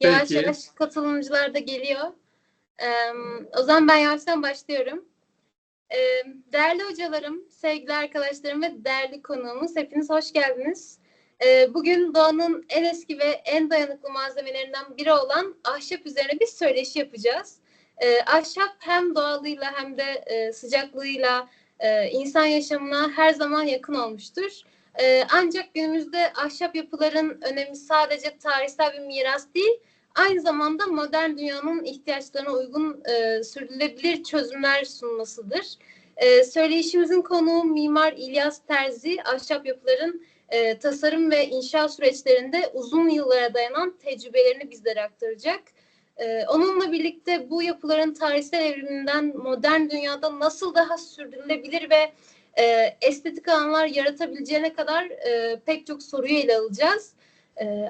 Yavaş Peki. yavaş katılımcılar da geliyor. Ee, o zaman ben yavaştan başlıyorum. Ee, değerli hocalarım, sevgili arkadaşlarım ve değerli konuğumuz hepiniz hoş geldiniz. Ee, bugün doğanın en eski ve en dayanıklı malzemelerinden biri olan ahşap üzerine bir söyleşi yapacağız. Ee, ahşap hem doğalıyla hem de e, sıcaklığıyla e, insan yaşamına her zaman yakın olmuştur. Ee, ancak günümüzde ahşap yapıların önemi sadece tarihsel bir miras değil, aynı zamanda modern dünyanın ihtiyaçlarına uygun e, sürdürülebilir çözümler sunmasıdır. E, söyleyişimizin konuğu Mimar İlyas Terzi, ahşap yapıların e, tasarım ve inşa süreçlerinde uzun yıllara dayanan tecrübelerini bizlere aktaracak. E, onunla birlikte bu yapıların tarihsel evriminden modern dünyada nasıl daha sürdürülebilir ve e, estetik alanlar yaratabileceğine kadar e, pek çok soruyu ele alacağız. E,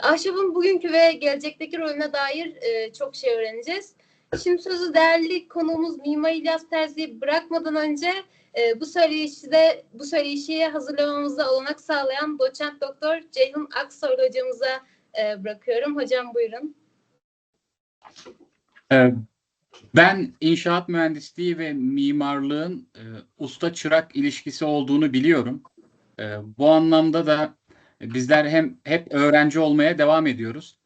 bugünkü ve gelecekteki rolüne dair e, çok şey öğreneceğiz. Şimdi sözü değerli konuğumuz Mimar İlyas Terzi'ye bırakmadan önce e, bu söyleyişi bu söyleyişi hazırlamamıza olanak sağlayan doçent doktor Ceyhun Aksoylu hocamıza e, bırakıyorum. Hocam buyurun. Ee, Ben inşaat mühendisliği ve mimarlığın e, usta çırak ilişkisi olduğunu biliyorum. E, bu anlamda da bizler hem hep öğrenci olmaya devam ediyoruz.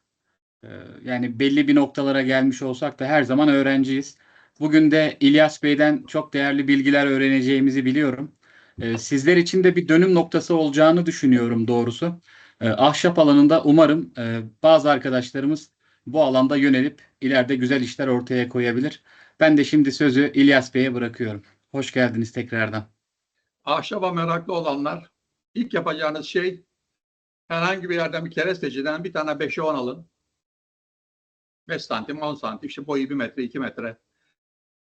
E, yani belli bir noktalara gelmiş olsak da her zaman öğrenciyiz. Bugün de İlyas Bey'den çok değerli bilgiler öğreneceğimizi biliyorum. E, sizler için de bir dönüm noktası olacağını düşünüyorum doğrusu. E, ahşap alanında umarım e, bazı arkadaşlarımız bu alanda yönelip ileride güzel işler ortaya koyabilir. Ben de şimdi sözü İlyas Bey'e bırakıyorum. Hoş geldiniz tekrardan. ahşaba meraklı olanlar ilk yapacağınız şey herhangi bir yerden bir keresteciden bir tane 5'e 10 alın. 5 santim, 10 santim, işte boyu 1 metre, 2 metre.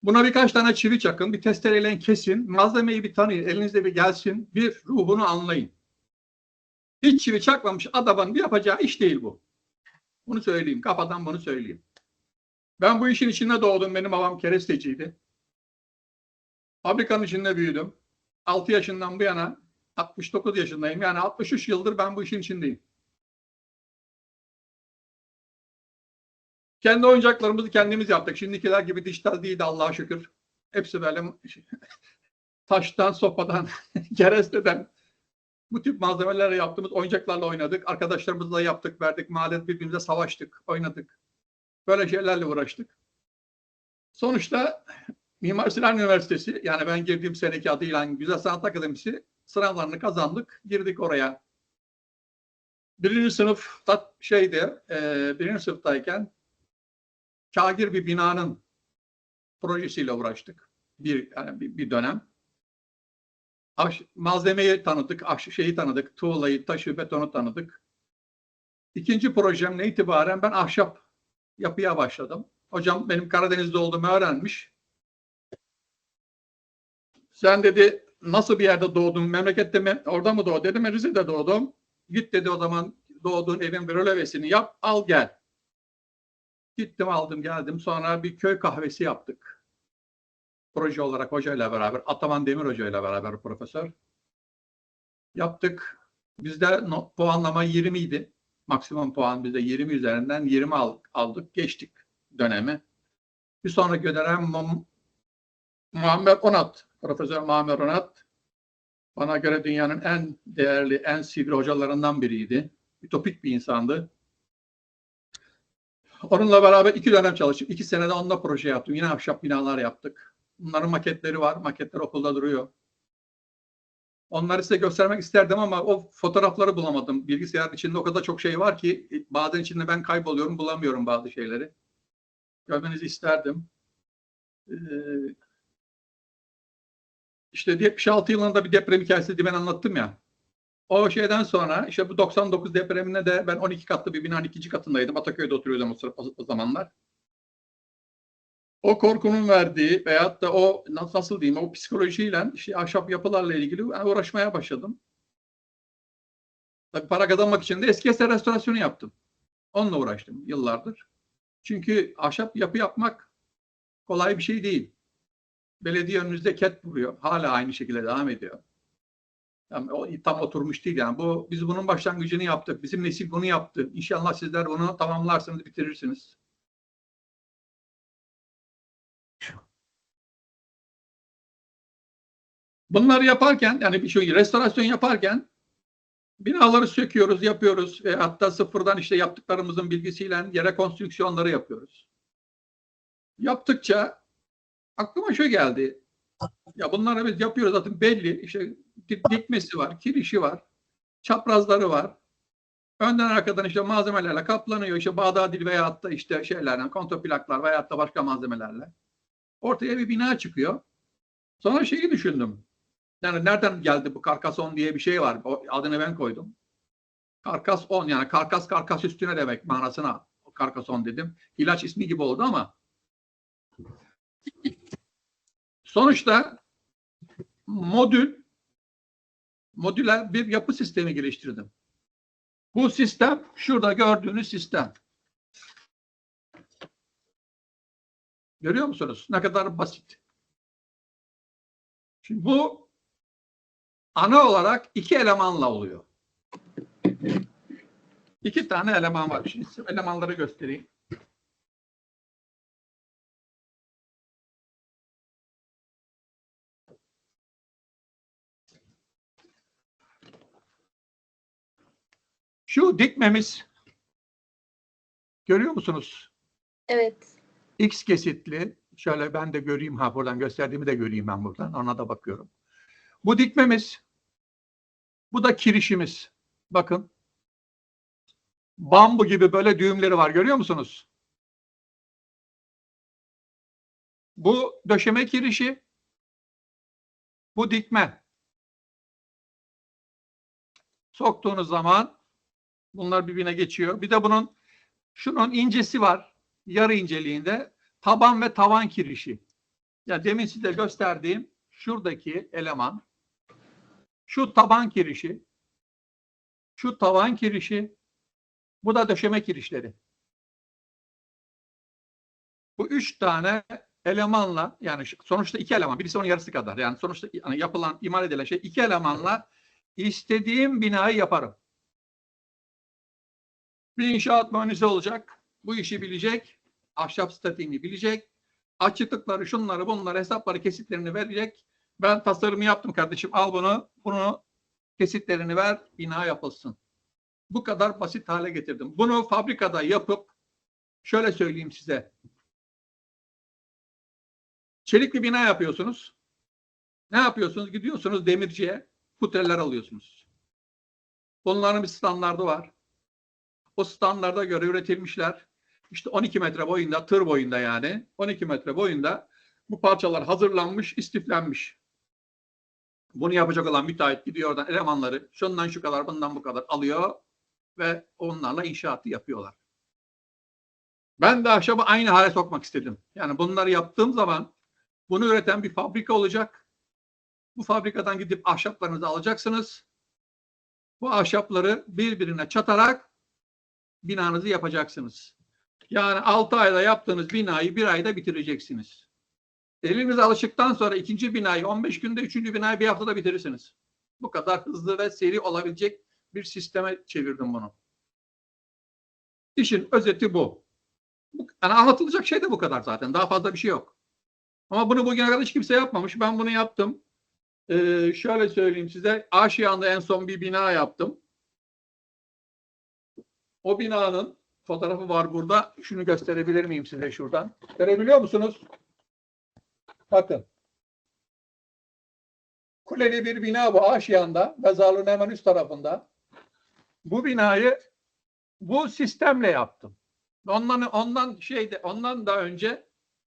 Buna birkaç tane çivi çakın, bir testereyle kesin, malzemeyi bir tanıyın, elinizde bir gelsin, bir ruhunu anlayın. Hiç çivi çakmamış adamın bir yapacağı iş değil bu. Bunu söyleyeyim, kafadan bunu söyleyeyim. Ben bu işin içinde doğdum, benim babam keresteciydi. Fabrikanın içinde büyüdüm. 6 yaşından bu yana 69 yaşındayım. Yani 63 yıldır ben bu işin içindeyim. Kendi oyuncaklarımızı kendimiz yaptık. Şimdikiler gibi dijital değildi Allah'a şükür. Hepsi böyle taştan, sopadan, keresteden bu tip malzemelerle yaptığımız oyuncaklarla oynadık. Arkadaşlarımızla yaptık, verdik. Mahallede birbirimize savaştık, oynadık. Böyle şeylerle uğraştık. Sonuçta Mimar Sinan Üniversitesi yani ben girdiğim seneki adıyla Güzel Sanat Akademisi sınavlarını kazandık. Girdik oraya. Birinci sınıf tat şeydi, e, birinci sınıftayken kagir bir binanın projesiyle uğraştık. Bir, yani bir, bir dönem. Ahş, malzemeyi tanıdık, ahş, şeyi tanıdık, tuğlayı, taşı, betonu tanıdık. İkinci projemle itibaren ben ahşap yapıya başladım. Hocam benim Karadeniz'de olduğumu öğrenmiş. Sen dedi nasıl bir yerde doğdun? Memlekette mi? Orada mı doğdun? Dedim Rize'de doğdum. Git dedi o zaman doğduğun evin bir rölevesini yap, al gel. Gittim aldım geldim. Sonra bir köy kahvesi yaptık. Proje olarak hocayla beraber. Ataman Demir Hoca ile beraber profesör. Yaptık. Bizde no, puanlama 20 idi. Maksimum puan bizde 20 üzerinden 20 aldık. Geçtik dönemi. Bir sonraki dönem Muammer Onat, Profesör Muammer Onat bana göre dünyanın en değerli, en sivri hocalarından biriydi. Ütopik bir insandı. Onunla beraber iki dönem çalıştık. İki senede onunla proje yaptım. Yine ahşap binalar yaptık. Bunların maketleri var. Maketler okulda duruyor. Onları size göstermek isterdim ama o fotoğrafları bulamadım. Bilgisayarın içinde o kadar çok şey var ki bazen içinde ben kayboluyorum, bulamıyorum bazı şeyleri. Görmenizi isterdim. Ee, işte 76 yılında bir deprem hikayesi ben anlattım ya. O şeyden sonra işte bu 99 depreminde de ben 12 katlı bir binanın ikinci katındaydım. Ataköy'de oturuyordum o, sıra, o zamanlar. O korkunun verdiği veyahut da o nasıl diyeyim o psikolojiyle işte ahşap yapılarla ilgili uğraşmaya başladım. Tabii para kazanmak için de eski eser restorasyonu yaptım. Onunla uğraştım yıllardır. Çünkü ahşap yapı yapmak kolay bir şey değil. Belediye önünüzde ket vuruyor. Hala aynı şekilde devam ediyor. Yani o tam oturmuş değil yani. Bu biz bunun başlangıcını yaptık. Bizim nesil bunu yaptı. İnşallah sizler bunu tamamlarsınız, bitirirsiniz. Bunları yaparken yani bir şey restorasyon yaparken binaları söküyoruz, yapıyoruz ve hatta sıfırdan işte yaptıklarımızın bilgisiyle yere konstrüksiyonları yapıyoruz. Yaptıkça aklıma şu geldi. Ya bunları biz yapıyoruz zaten belli. İşte di- dikmesi var, kirişi var, çaprazları var. Önden arkadan işte malzemelerle kaplanıyor. İşte bağdadil veyahut da işte şeylerle, kontoplaklar veyahut da başka malzemelerle. Ortaya bir bina çıkıyor. Sonra şeyi düşündüm. Yani nereden geldi bu karkason diye bir şey var. O adını ben koydum. Karkas 10 yani karkas karkas üstüne demek manasına karkason dedim. İlaç ismi gibi oldu ama sonuçta modül modüler bir yapı sistemi geliştirdim. Bu sistem şurada gördüğünüz sistem. Görüyor musunuz? Ne kadar basit. Şimdi bu ana olarak iki elemanla oluyor. İki tane eleman var. Şimdi elemanları göstereyim. Şu dikmemiz görüyor musunuz? Evet. X kesitli. Şöyle ben de göreyim ha buradan gösterdiğimi de göreyim ben buradan. Ona da bakıyorum. Bu dikmemiz. Bu da kirişimiz. Bakın. Bambu gibi böyle düğümleri var. Görüyor musunuz? Bu döşeme kirişi. Bu dikme. Soktuğunuz zaman bunlar birbirine geçiyor. Bir de bunun şunun incesi var. Yarı inceliğinde taban ve tavan kirişi. Ya demin size gösterdiğim şuradaki eleman şu taban kirişi şu tavan kirişi bu da döşeme kirişleri. Bu üç tane elemanla yani sonuçta iki eleman birisi onun yarısı kadar yani sonuçta yani yapılan imal edilen şey iki elemanla istediğim binayı yaparım. Bir inşaat mühendisi olacak. Bu işi bilecek. Ahşap statiğini bilecek. Açıklıkları, şunları, bunları, hesapları, kesitlerini verecek. Ben tasarımı yaptım kardeşim. Al bunu. Bunu kesitlerini ver. Bina yapılsın. Bu kadar basit hale getirdim. Bunu fabrikada yapıp şöyle söyleyeyim size. Çelik bir bina yapıyorsunuz. Ne yapıyorsunuz? Gidiyorsunuz demirciye putreler alıyorsunuz. Bunların bir standardı var. O standarda göre üretilmişler. İşte 12 metre boyunda, tır boyunda yani 12 metre boyunda bu parçalar hazırlanmış, istiflenmiş. Bunu yapacak olan müteahhit gidiyor oradan elemanları şundan şu kadar, bundan bu kadar alıyor ve onlarla inşaatı yapıyorlar. Ben de ahşabı aynı hale sokmak istedim. Yani bunları yaptığım zaman bunu üreten bir fabrika olacak. Bu fabrikadan gidip ahşaplarınızı alacaksınız. Bu ahşapları birbirine çatarak binanızı yapacaksınız. Yani 6 ayda yaptığınız binayı bir ayda bitireceksiniz. Eliniz alışıktan sonra ikinci binayı 15 günde, üçüncü binayı bir haftada bitirirsiniz. Bu kadar hızlı ve seri olabilecek bir sisteme çevirdim bunu. İşin özeti bu. yani anlatılacak şey de bu kadar zaten. Daha fazla bir şey yok. Ama bunu bugüne kadar hiç kimse yapmamış. Ben bunu yaptım. Ee, şöyle söyleyeyim size. Aşiyan'da en son bir bina yaptım. O binanın fotoğrafı var burada. Şunu gösterebilir miyim size şuradan? Görebiliyor musunuz? Bakın. Kuleli bir bina bu Aşiyan'da. Mezarlığın hemen üst tarafında. Bu binayı bu sistemle yaptım. Ondan ondan şeyde ondan da önce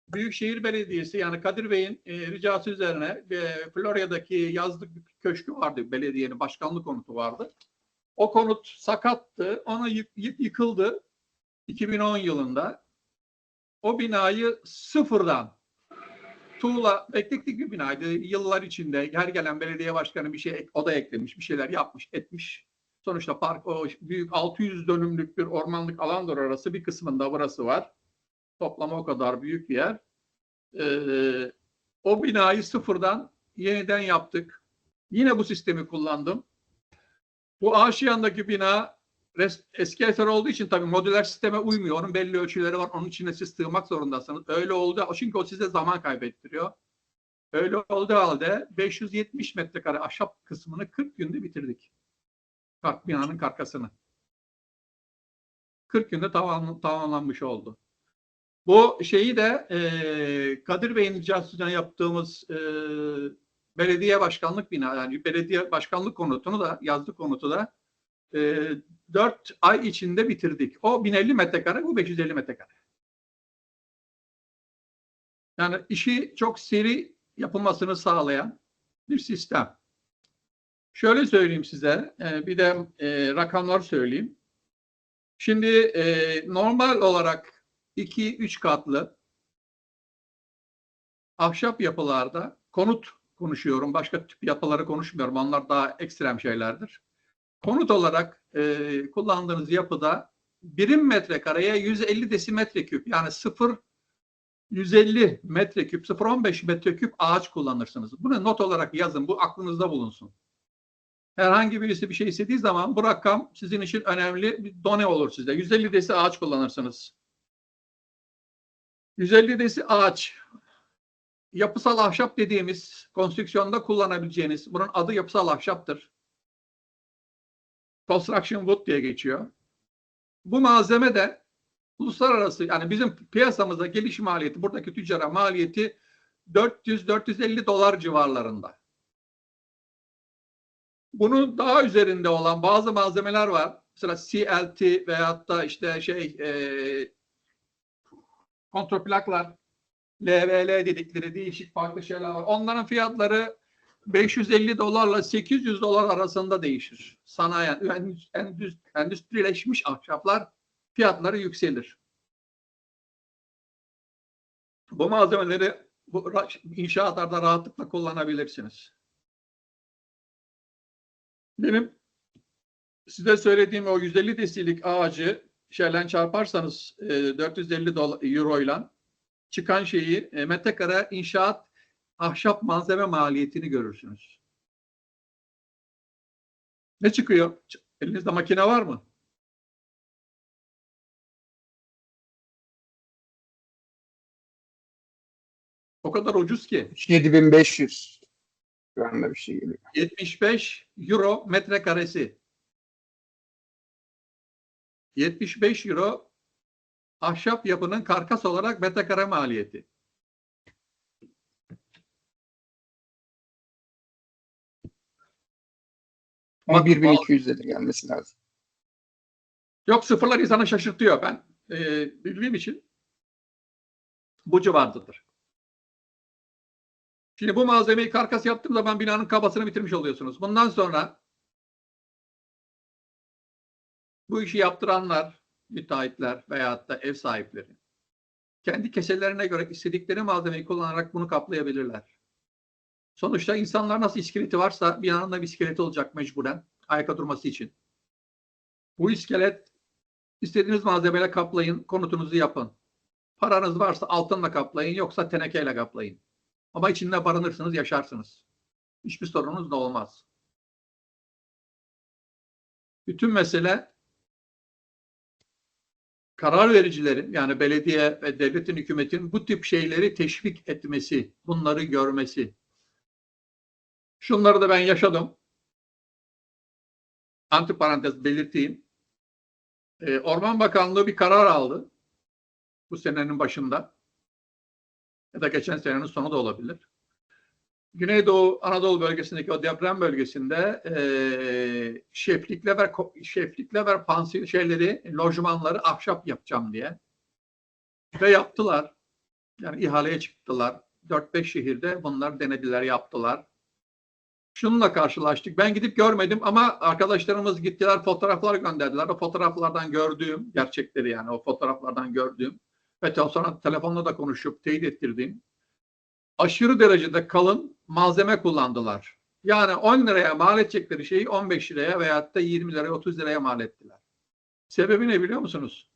Büyükşehir Belediyesi yani Kadir Bey'in e, ricası üzerine e, Florya'daki yazlık köşkü vardı. Belediyenin başkanlık konutu vardı. O konut sakattı. Ona yık- yık- yıkıldı 2010 yılında. O binayı sıfırdan tuğla beklettik bir binaydı. Yıllar içinde her gelen belediye başkanı bir şey o da eklemiş, bir şeyler yapmış, etmiş. Sonuçta park o büyük 600 dönümlük bir ormanlık alandır orası. Bir kısmında burası var. Toplam o kadar büyük bir yer. Ee, o binayı sıfırdan yeniden yaptık. Yine bu sistemi kullandım. Bu Aşiyan'daki bina res- eski eser olduğu için tabii modüler sisteme uymuyor. Onun belli ölçüleri var. Onun içine siz sığmak zorundasınız. Öyle oldu. Çünkü o size zaman kaybettiriyor. Öyle olduğu halde 570 metrekare ahşap kısmını 40 günde bitirdik. Kalk binanın karkasını. 40 günde tamam, tamamlanmış oldu. Bu şeyi de e, Kadir Bey'in icrasıyla yaptığımız e, belediye başkanlık bina yani belediye başkanlık konutunu da yazlık konutu da e, 4 ay içinde bitirdik. O 1050 metrekare bu 550 metrekare. Yani işi çok seri yapılmasını sağlayan bir sistem. Şöyle söyleyeyim size, e, bir de e, rakamlar söyleyeyim. Şimdi e, normal olarak 2-3 katlı ahşap yapılarda konut konuşuyorum. Başka tip yapıları konuşmuyorum. Onlar daha ekstrem şeylerdir. Konut olarak e, kullandığınız yapıda birim metrekareye 150 desimetre küp yani 0 150 metreküp 0.15 metreküp ağaç kullanırsınız. Bunu not olarak yazın. Bu aklınızda bulunsun. Herhangi birisi bir şey istediği zaman bu rakam sizin için önemli bir done olur size. 150 desi ağaç kullanırsınız. 150 desi ağaç. Yapısal ahşap dediğimiz konstrüksiyonda kullanabileceğiniz, bunun adı yapısal ahşaptır. Construction wood diye geçiyor. Bu malzeme de uluslararası yani bizim piyasamızda geliş maliyeti, buradaki tüccara maliyeti 400-450 dolar civarlarında. Bunun daha üzerinde olan bazı malzemeler var. Mesela CLT veyahut da işte şey e, kontraplaklar, LVL dedikleri değişik farklı şeyler var. Onların fiyatları 550 dolarla 800 dolar arasında değişir. Sanayi, endüstri, endüstrileşmiş ahşaplar fiyatları yükselir. Bu malzemeleri bu inşaatlarda rahatlıkla kullanabilirsiniz. Benim size söylediğim o 150 desilik ağacı şeyle çarparsanız e, 450 dolar, euro ile çıkan şeyi e, metrekare inşaat ahşap malzeme maliyetini görürsünüz. Ne çıkıyor? Elinizde makine var mı? O kadar ucuz ki 7500 şu anda bir şey geliyor. 75 euro metrekaresi. 75 euro ahşap yapının karkas olarak metrekare maliyeti. Ama Bak, 1200'e de gelmesi lazım. Yok sıfırlar insanı şaşırtıyor. Ben e, bildiğim için bu civardadır. Şimdi bu malzemeyi karkas yaptığım zaman binanın kabasını bitirmiş oluyorsunuz. Bundan sonra bu işi yaptıranlar, müteahhitler veyahut da ev sahipleri kendi keselerine göre istedikleri malzemeyi kullanarak bunu kaplayabilirler. Sonuçta insanlar nasıl iskeleti varsa binanın da bir iskeleti olacak mecburen ayakta durması için. Bu iskelet istediğiniz malzemeyle kaplayın, konutunuzu yapın. Paranız varsa altınla kaplayın, yoksa tenekeyle kaplayın. Ama içinde barınırsınız, yaşarsınız. Hiçbir sorunuz da olmaz. Bütün mesele karar vericilerin yani belediye ve devletin, hükümetin bu tip şeyleri teşvik etmesi, bunları görmesi. Şunları da ben yaşadım. Antiparantez belirteyim. Ee, Orman Bakanlığı bir karar aldı. Bu senenin başında. Ya da geçen senenin sonu da olabilir. Güneydoğu Anadolu bölgesindeki o deprem bölgesinde eee şeflikle ver şeflikle ver pansiyon şeyleri, lojmanları ahşap yapacağım diye. Ve yaptılar. Yani ihaleye çıktılar. 4-5 şehirde bunlar denediler, yaptılar. Şununla karşılaştık. Ben gidip görmedim ama arkadaşlarımız gittiler, fotoğraflar gönderdiler. O fotoğraflardan gördüğüm, gerçekleri yani o fotoğraflardan gördüğüm ve sonra telefonla da konuşup teyit ettirdiğim aşırı derecede kalın malzeme kullandılar. Yani 10 liraya mal edecekleri şeyi 15 liraya veyahut da 20 liraya 30 liraya mal ettiler. Sebebi ne biliyor musunuz?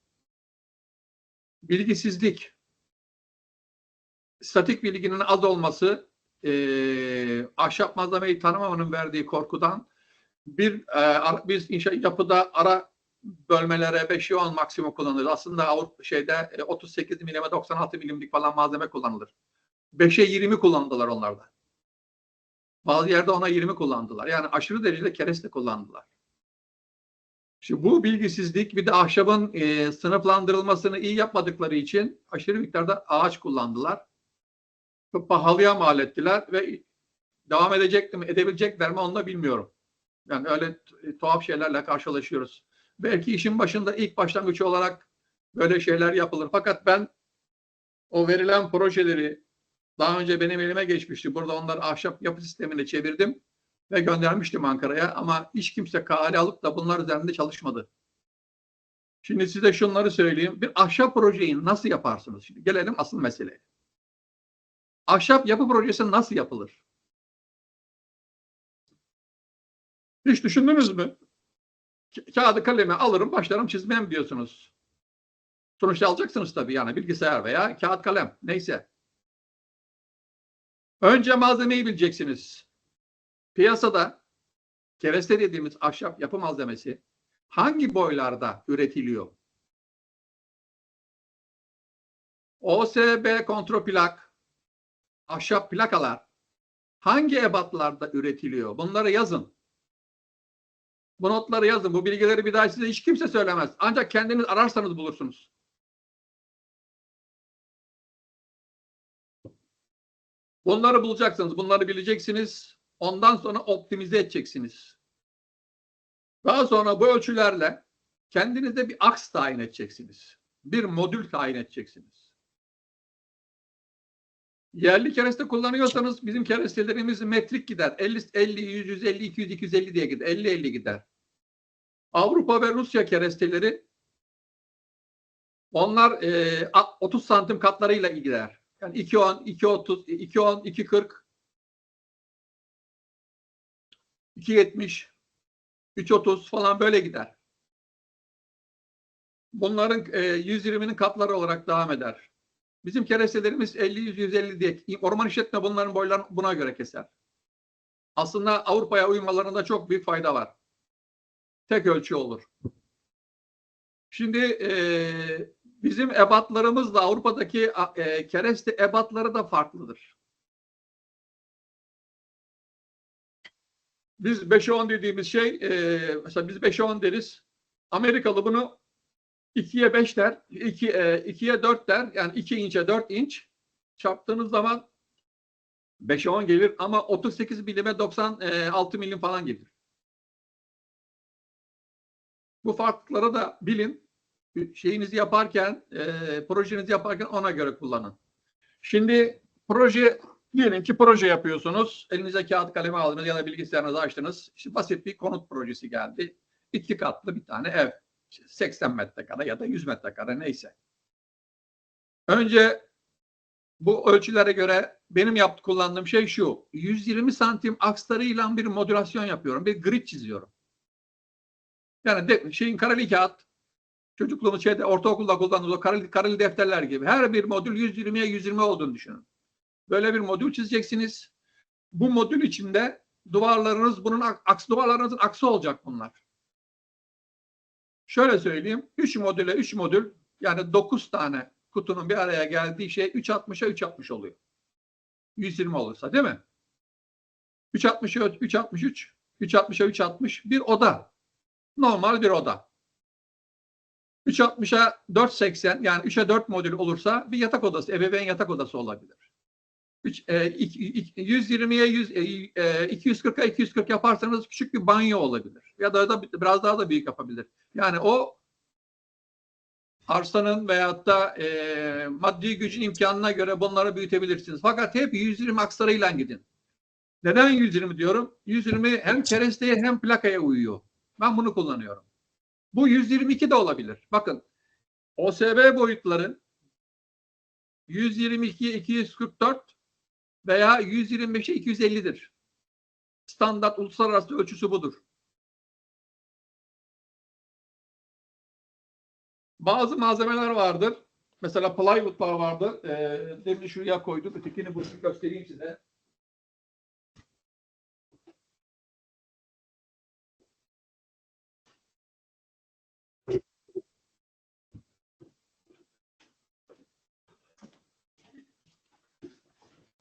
Bilgisizlik. Statik bilginin az olması e, ahşap malzemeyi tanımamanın verdiği korkudan bir e, biz inşa yapıda ara bölmelere 5 10 maksimum kullanılır. Aslında Avrupa şeyde e, 38 milime 96 milimlik falan malzeme kullanılır. 5'e 20 kullandılar onlarda. Bazı yerde ona 20 kullandılar. Yani aşırı derecede kereste kullandılar. Şimdi bu bilgisizlik bir de ahşabın e, sınıflandırılmasını iyi yapmadıkları için aşırı miktarda ağaç kullandılar. Çok pahalıya mal ettiler ve devam edecek mi, edebilecekler mi onu da bilmiyorum. Yani öyle tuhaf şeylerle karşılaşıyoruz. Belki işin başında ilk başlangıç olarak böyle şeyler yapılır. Fakat ben o verilen projeleri daha önce benim elime geçmişti. Burada onları ahşap yapı sistemine çevirdim ve göndermiştim Ankara'ya ama hiç kimse kale alıp da bunlar üzerinde çalışmadı. Şimdi size şunları söyleyeyim. Bir ahşap projeyi nasıl yaparsınız? Şimdi gelelim asıl meseleye. Ahşap yapı projesi nasıl yapılır? Hiç düşündünüz mü? Ka- Kağıdı kalemi alırım başlarım çizmeye mi diyorsunuz? Sonuçta alacaksınız tabii yani bilgisayar veya kağıt kalem neyse. Önce malzemeyi bileceksiniz. Piyasada kereste dediğimiz ahşap yapı malzemesi hangi boylarda üretiliyor? OSB kontroplak, ahşap plakalar hangi ebatlarda üretiliyor? Bunları yazın. Bu notları yazın. Bu bilgileri bir daha size hiç kimse söylemez. Ancak kendiniz ararsanız bulursunuz. Bunları bulacaksınız. Bunları bileceksiniz. Ondan sonra optimize edeceksiniz. Daha sonra bu ölçülerle kendinize bir aks tayin edeceksiniz. Bir modül tayin edeceksiniz. Yerli kereste kullanıyorsanız bizim kerestelerimiz metrik gider. 50, 50, 100, 150, 200, 250 diye gider. 50, 50 gider. Avrupa ve Rusya keresteleri onlar e, a- 30 santim katlarıyla gider. Yani 2.10, 2.30, 2.10, 2.40, 2.70, 3.30 falan böyle gider. Bunların e, 120'nin katları olarak devam eder. Bizim kerestelerimiz 50, 100, 150 diye. Orman işletme bunların boylarını buna göre keser. Aslında Avrupa'ya uymalarında çok büyük fayda var. Tek ölçü olur. Şimdi e, bizim ebatlarımızla Avrupa'daki e, kereste ebatları da farklıdır. Biz 5'e 10 dediğimiz şey, e, mesela biz 5'e 10 deriz. Amerikalı bunu 2'ye 5 der, 2, e, 2'ye 4 der. Yani 2 inçe 4 inç çarptığınız zaman 5'e 10 gelir ama 38 milime 96 milim falan gelir. Bu farkları da bilin. Şeyinizi yaparken, e, projenizi yaparken ona göre kullanın. Şimdi proje, diyelim ki proje yapıyorsunuz. Elinize kağıt kalemi aldınız ya da bilgisayarınızı açtınız. İşte basit bir konut projesi geldi. İki katlı bir tane ev. İşte 80 metrekare ya da 100 metrekare neyse. Önce bu ölçülere göre benim yaptı kullandığım şey şu. 120 santim akslarıyla bir modülasyon yapıyorum. Bir grid çiziyorum. Yani de, şeyin kareli kağıt çocukluğumuz şeyde ortaokulda kullandığımız o kareli, kareli defterler gibi. Her bir modül 120'ye 120 olduğunu düşünün. Böyle bir modül çizeceksiniz. Bu modül içinde duvarlarınız bunun ak- aks duvarlarınızın aksı olacak bunlar. Şöyle söyleyeyim. 3 modüle 3 modül yani 9 tane kutunun bir araya geldiği şey 360'a 360 oluyor. 120 olursa değil mi? 360'a 363, 360'a 360 bir oda. Normal bir oda. 360'a 480 yani 3'e 4 modül olursa bir yatak odası, ebeveyn yatak odası olabilir. Üç- e, iki- iki- 120'ye 100, e, e, 240'a 240 yaparsanız küçük bir banyo olabilir. Ya da, da biraz daha da büyük yapabilir. Yani o arsanın veyahut da e, maddi gücün imkanına göre bunları büyütebilirsiniz. Fakat hep 120 aksarıyla gidin. Neden 120 diyorum? 120 hem keresteye hem plakaya uyuyor. Ben bunu kullanıyorum. Bu 122 de olabilir. Bakın OSB boyutları 122 244 veya 125'e 250'dir. Standart uluslararası ölçüsü budur. Bazı malzemeler vardır. Mesela plywoodlar vardır. Ee, demin şuraya koydum. Ötekini bunu göstereyim size.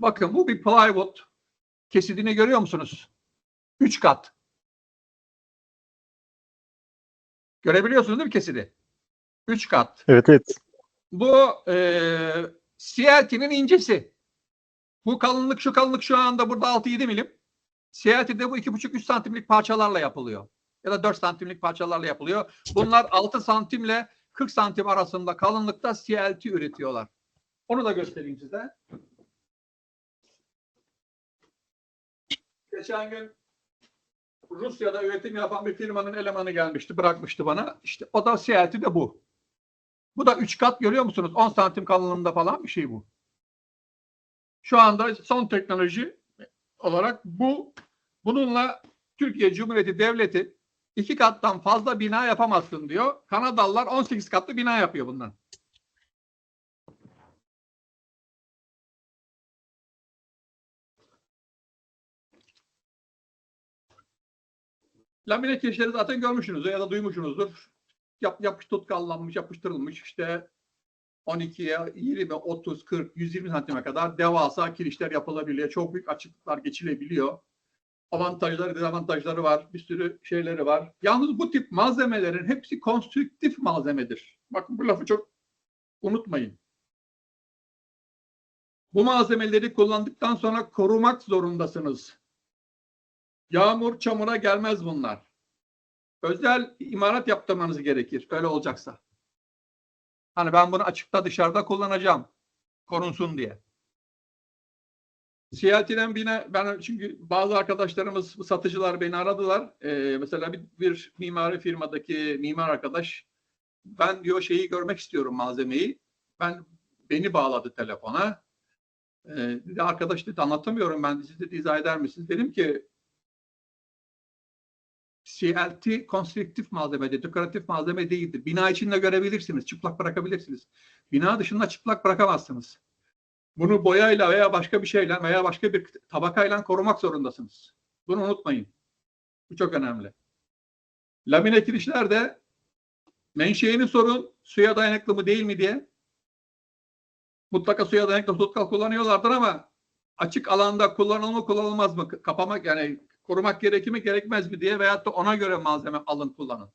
Bakın bu bir plywood kesidini görüyor musunuz? Üç kat. Görebiliyorsunuz değil mi kesidi? Üç kat. Evet evet. Bu e, CLT'nin incesi. Bu kalınlık şu kalınlık şu anda burada 6-7 milim. CLT'de bu 2,5-3 santimlik parçalarla yapılıyor. Ya da 4 santimlik parçalarla yapılıyor. Bunlar 6 santimle 40 santim arasında kalınlıkta CLT üretiyorlar. Onu da göstereyim size. Geçen gün Rusya'da üretim yapan bir firmanın elemanı gelmişti, bırakmıştı bana. İşte o da CLT de bu. Bu da 3 kat görüyor musunuz? 10 santim kalınlığında falan bir şey bu. Şu anda son teknoloji olarak bu bununla Türkiye Cumhuriyeti Devleti iki kattan fazla bina yapamazsın diyor. Kanadalılar 18 katlı bina yapıyor bundan. Lamine kirişleri zaten görmüşsünüzdür ya da duymuşsunuzdur. Yap, yapış tutkallanmış, yapıştırılmış işte 12'ye 20, 30, 40, 120 santime kadar devasa kirişler yapılabiliyor. Çok büyük açıklıklar geçilebiliyor. Avantajları, dezavantajları var. Bir sürü şeyleri var. Yalnız bu tip malzemelerin hepsi konstrüktif malzemedir. Bakın bu lafı çok unutmayın. Bu malzemeleri kullandıktan sonra korumak zorundasınız. Yağmur, çamura gelmez bunlar. Özel imarat yaptırmanız gerekir. Öyle olacaksa. Hani ben bunu açıkta dışarıda kullanacağım. Korunsun diye. CLT'den bine ben çünkü bazı arkadaşlarımız satıcılar beni aradılar. Ee, mesela bir, bir mimari firmadaki mimar arkadaş ben diyor şeyi görmek istiyorum malzemeyi. Ben beni bağladı telefona. Ee, dedi arkadaş dedi anlatamıyorum ben siz dedi izah eder misiniz? Dedim ki CLT konstrüktif malzeme, dekoratif malzeme değildir. Bina içinde görebilirsiniz, çıplak bırakabilirsiniz. Bina dışında çıplak bırakamazsınız. Bunu boyayla veya başka bir şeyle veya başka bir tabakayla korumak zorundasınız. Bunu unutmayın. Bu çok önemli. Lamine kirişler de menşeini sorun, suya dayanıklı mı değil mi diye. Mutlaka suya dayanıklı tutkal kullanıyorlardır ama açık alanda kullanılır mı kullanılmaz mı? Kapamak yani korumak gerekir mi gerekmez mi diye veyahut da ona göre malzeme alın kullanın.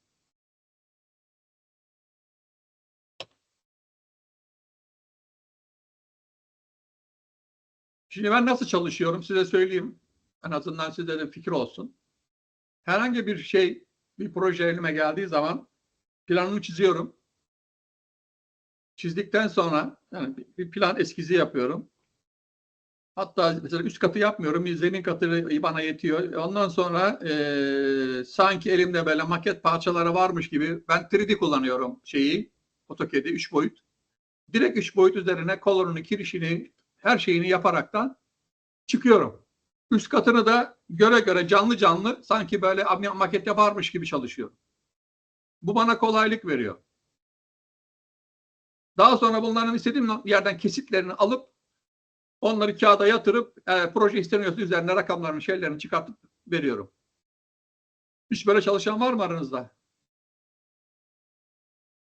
Şimdi ben nasıl çalışıyorum size söyleyeyim. En azından size de fikir olsun. Herhangi bir şey, bir proje elime geldiği zaman planını çiziyorum. Çizdikten sonra yani bir plan eskizi yapıyorum. Hatta mesela üst katı yapmıyorum. Zemin katı bana yetiyor. Ondan sonra e, sanki elimde böyle maket parçaları varmış gibi ben 3D kullanıyorum şeyi. AutoCAD'i 3 boyut. Direkt 3 boyut üzerine kolorunu, kirişini, her şeyini yaparaktan çıkıyorum. Üst katını da göre göre canlı canlı sanki böyle maket yaparmış gibi çalışıyorum. Bu bana kolaylık veriyor. Daha sonra bunların istediğim yerden kesitlerini alıp Onları kağıda yatırıp e, proje isteniyorsa üzerine rakamlarını, şeylerini çıkartıp veriyorum. Hiç böyle çalışan var mı aranızda?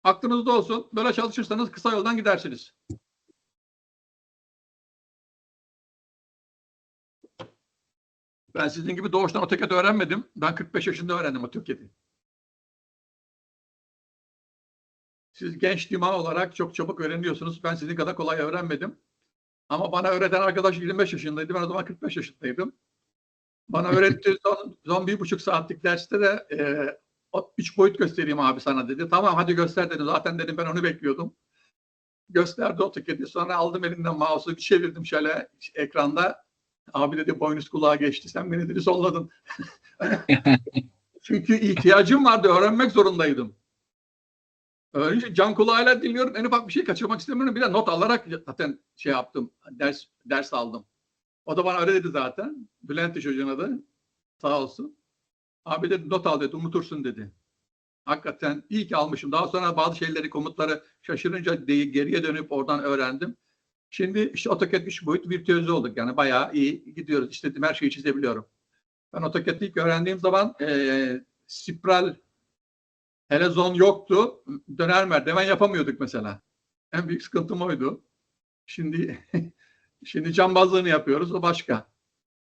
Aklınızda olsun. Böyle çalışırsanız kısa yoldan gidersiniz. Ben sizin gibi doğuştan AutoCAD öğrenmedim. Ben 45 yaşında öğrendim AutoCAD'i. Siz genç dima olarak çok çabuk öğreniyorsunuz. Ben sizin kadar kolay öğrenmedim. Ama bana öğreten arkadaş 25 yaşındaydı. Ben o zaman 45 yaşındaydım. Bana öğrettiği son, son bir buçuk saatlik derste de e, üç boyut göstereyim abi sana dedi. Tamam hadi göster dedim. Zaten dedim ben onu bekliyordum. Gösterdi AutoCAD'i. Sonra aldım elinden mouse'u çevirdim şöyle ekranda. Abi dedi boynuz kulağa geçti. Sen beni dedi solladın. Çünkü ihtiyacım vardı. Öğrenmek zorundaydım. Önce can kulağıyla dinliyorum. En ufak bir şey kaçırmak istemiyorum. Bir de not alarak zaten şey yaptım. Ders ders aldım. O da bana öyle dedi zaten. Bülent çocuğun adı. Sağ olsun. Abi dedi not al dedi. Unutursun dedi. Hakikaten iyi ki almışım. Daha sonra bazı şeyleri, komutları şaşırınca geriye dönüp oradan öğrendim. Şimdi işte AutoCAD 3 boyut virtüözü olduk. Yani bayağı iyi gidiyoruz. İstediğim her şeyi çizebiliyorum. Ben AutoCAD'i ilk öğrendiğim zaman e, spiral Hele zon yoktu. Döner merdiven yapamıyorduk mesela. En büyük sıkıntım oydu. Şimdi Şimdi cambazlığını yapıyoruz o başka.